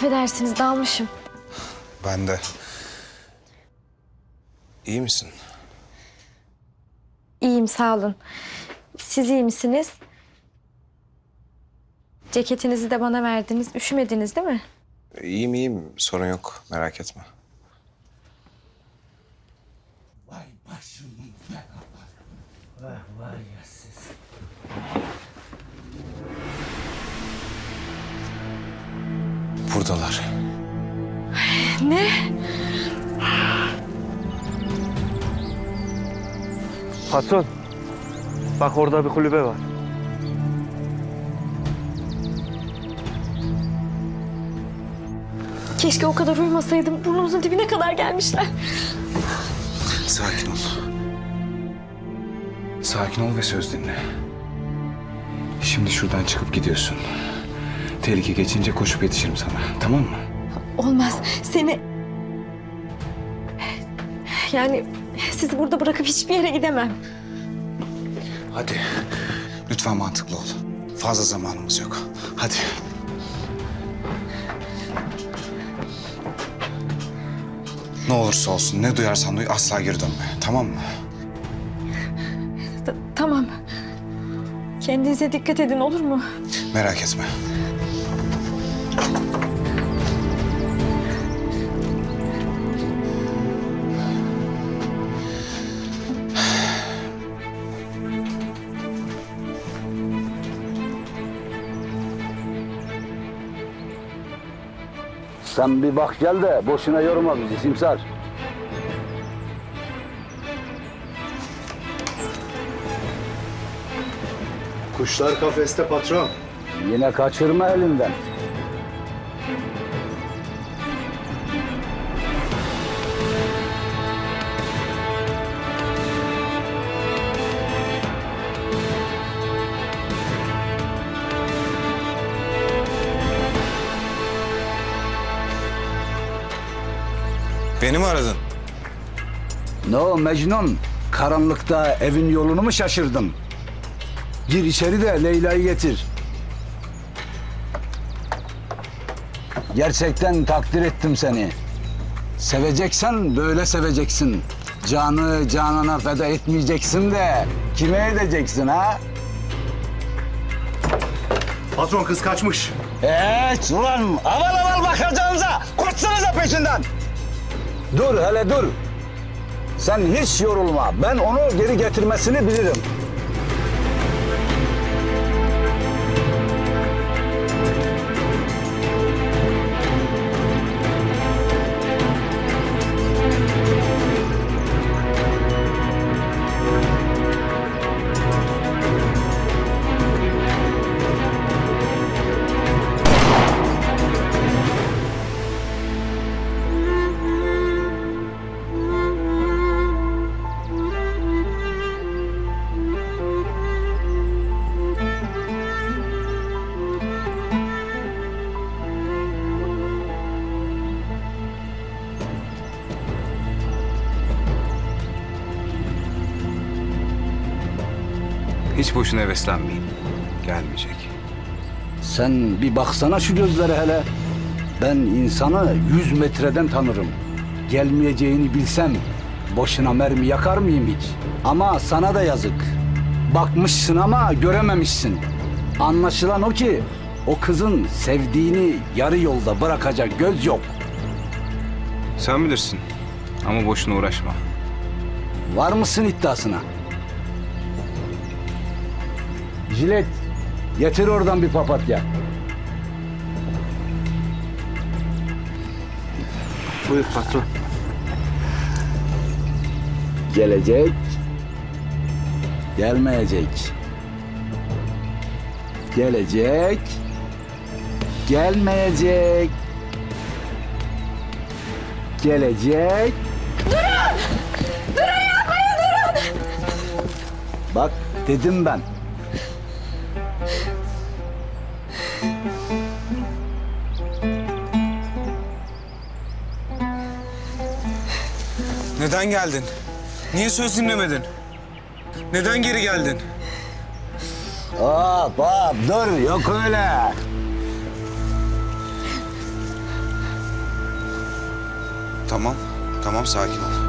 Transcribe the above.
Affedersiniz dalmışım. Ben de. İyi misin? İyiyim sağ olun. Siz iyi misiniz? Ceketinizi de bana verdiniz. Üşümediniz değil mi? İyiyim iyiyim. Sorun yok. Merak etme. Vay başımın belaları. Vay vay ya Buradalar. Ne? Patron. Bak orada bir kulübe var. Keşke o kadar uyumasaydım. Burnumuzun dibine kadar gelmişler. Sakin ol. Sakin ol ve söz dinle. Şimdi şuradan çıkıp gidiyorsun. Tehlike geçince koşup yetişirim sana. Tamam mı? Olmaz. Seni... Yani sizi burada bırakıp hiçbir yere gidemem. Hadi. Lütfen mantıklı ol. Fazla zamanımız yok. Hadi. Ne olursa olsun, ne duyarsan duy asla geri dönme. Tamam mı? Ta- tamam. Kendinize dikkat edin olur mu? Merak etme. Sen bir bak gel de boşuna yorma bizi Simsar. Kuşlar kafeste patron. Yine kaçırma elinden. Beni mi aradın? Ne o Mecnun? Karanlıkta evin yolunu mu şaşırdın? Gir içeri de Leyla'yı getir. Gerçekten takdir ettim seni. Seveceksen böyle seveceksin. Canı canana feda etmeyeceksin de kime edeceksin ha? Patron kız kaçmış. Evet ulan aval aval bakacağınıza koşsanıza peşinden. Dur hele dur. Sen hiç yorulma. Ben onu geri getirmesini bilirim. Hiç boşuna heveslenmeyin. Gelmeyecek. Sen bir baksana şu gözlere hele. Ben insanı yüz metreden tanırım. Gelmeyeceğini bilsem boşuna mermi yakar mıyım hiç? Ama sana da yazık. Bakmışsın ama görememişsin. Anlaşılan o ki o kızın sevdiğini yarı yolda bırakacak göz yok. Sen bilirsin. Ama boşuna uğraşma. Var mısın iddiasına? Jilet, getir oradan bir papatya. Buyur patron. Gelecek, gelmeyecek. Gelecek, gelmeyecek. Gelecek. Durun! Durun yapmayın durun! Bak dedim ben. Neden geldin? Niye söz dinlemedin? Neden geri geldin? Hop hop dur yok öyle. Tamam, tamam sakin ol.